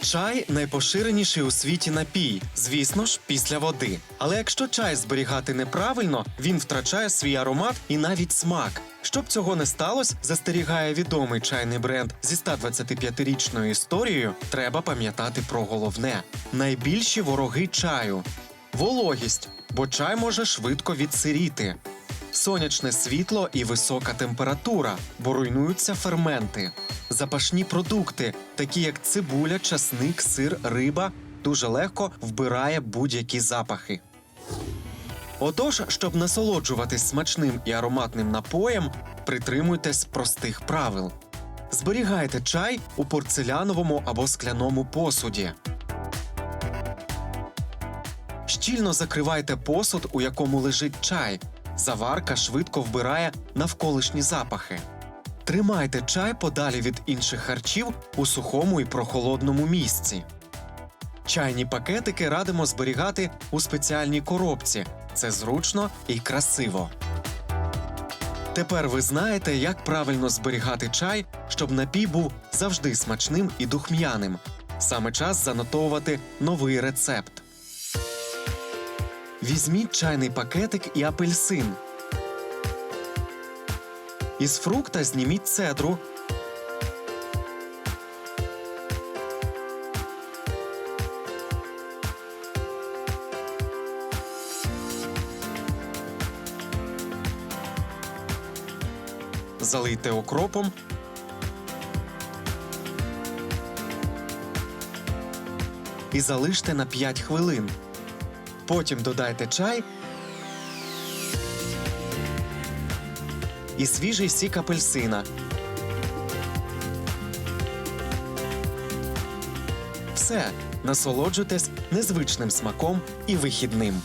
Чай найпоширеніший у світі напій, звісно ж, після води. Але якщо чай зберігати неправильно, він втрачає свій аромат і навіть смак. Щоб цього не сталося, застерігає відомий чайний бренд зі 125-річною історією. Треба пам'ятати про головне: найбільші вороги чаю вологість, бо чай може швидко відсиріти. Сонячне світло і висока температура, бо руйнуються ферменти. Запашні продукти, такі як цибуля, часник, сир, риба, дуже легко вбирає будь-які запахи. Отож, щоб насолоджуватись смачним і ароматним напоєм, притримуйтесь простих правил. Зберігайте чай у порцеляновому або скляному посуді. Щільно закривайте посуд, у якому лежить чай. Заварка швидко вбирає навколишні запахи. Тримайте чай подалі від інших харчів у сухому і прохолодному місці. Чайні пакетики радимо зберігати у спеціальній коробці. Це зручно і красиво. Тепер ви знаєте, як правильно зберігати чай, щоб напій був завжди смачним і духм'яним. Саме час занотовувати новий рецепт. Візьміть чайний пакетик і апельсин. Із фрукта зніміть цедру. Залийте окропом. І залиште на 5 хвилин. Потім додайте чай і свіжий сік апельсина. Все, насолоджуйтесь незвичним смаком і вихідним.